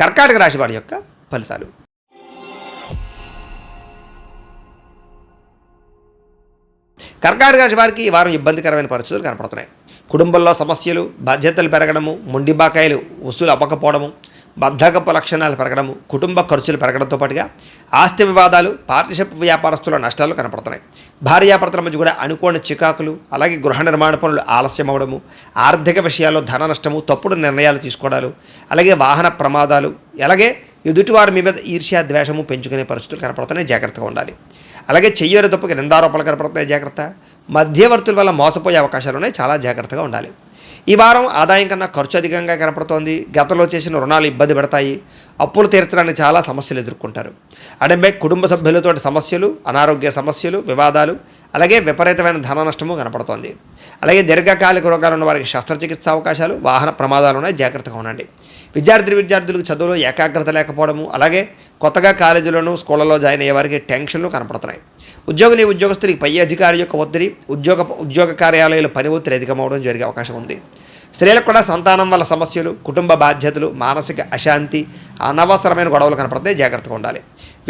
కర్కాటక రాశి వారి యొక్క ఫలితాలు. కర్కాటక రాశి వారికి ఈ వారం ఇబ్బందికరమైన పరిస్థితులు కనపడుతున్నాయి. కుటుంబంలో సమస్యలు బాధ్యతలు పెరగడము మొండి బాకాయలు వసూలు అవ్వకపోవడము బద్ధకపు లక్షణాలు పెరగడము కుటుంబ ఖర్చులు పెరగడంతో పాటుగా ఆస్తి వివాదాలు పార్ట్నర్షిప్ వ్యాపారస్తుల నష్టాలు కనపడుతున్నాయి. భార్యాభర్తల మధ్య కూడా అనుకోని చికాకులు అలాగే గృహ నిర్మాణ పనులు ఆలస్యం అవ్వడము ఆర్థిక విషయాల్లో ధన నష్టము తప్పుడు నిర్ణయాలు తీసుకోవడాలు అలాగే వాహన ప్రమాదాలు అలాగే ఎదుటివారి మీ మీద ఈర్ష్యా ద్వేషము పెంచుకునే పరిస్థితులు కనపడుతున్నాయి. జాగ్రత్తగా ఉండాలి. అలాగే చెయ్యరు తప్పుకి నిందారోపణలు కనపడుతున్నాయి. జాగ్రత్త. మధ్యవర్తుల వల్ల మోసపోయే అవకాశాలు ఉన్నాయి. చాలా జాగ్రత్తగా ఉండాలి. ఈ వారం ఆదాయం కన్నా ఖర్చు అధికంగా కనపడుతోంది. గతంలో చేసిన రుణాలు ఇబ్బంది పెడతాయి. అప్పులు తీర్చడానికి చాలా సమస్యలు ఎదుర్కొంటారు. అడమే కుటుంబ సభ్యులతో సమస్యలు అనారోగ్య సమస్యలు వివాదాలు అలాగే విపరీతమైన ధన నష్టము కనపడుతోంది. అలాగే దీర్ఘకాలిక రోగాలు ఉన్న వారికి శస్త్రచికిత్స అవకాశాలు వాహన ప్రమాదాలు ఉన్నాయి. జాగ్రత్తగా ఉండండి. విద్యార్థి విద్యార్థులకు చదువులో ఏకాగ్రత లేకపోవడము అలాగే కొత్తగా కాలేజీలోను స్కూళ్ళలో జాయిన్ అయ్యే వారికి టెన్షన్లు కనపడుతున్నాయి. ఉద్యోగిని ఉద్యోగస్తులకి పై అధికారి యొక్క ఒత్తిడి ఉద్యోగ ఉద్యోగ కార్యాలయాల పని ఒత్తిడి అధికమవడం జరిగే అవకాశం ఉంది. స్త్రీలకు కూడా సంతానం వల్ల సమస్యలు కుటుంబ బాధ్యతలు మానసిక అశాంతి అనవసరమైన గొడవలు కనపడతాయి జాగ్రత్తగా ఉండాలి.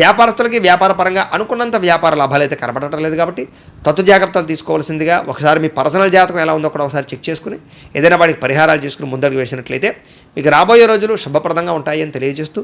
వ్యాపారస్తులకి వ్యాపార పరంగా అనుకున్నంత వ్యాపార లాభాలు అయితే కనపడటం లేదు కాబట్టి తత్తు జాగ్రత్తలు తీసుకోవాల్సిందిగా ఒకసారి మీ పర్సనల్ జాతకం ఎలా ఉందో కూడా ఒకసారి చెక్ చేసుకుని ఏదైనా వాడికి పరిహారాలు చేసుకుని ముందడుగు వేసినట్లయితే మీకు రాబోయే రోజులు శుభప్రదంగా ఉంటాయి అని తెలియజేస్తూ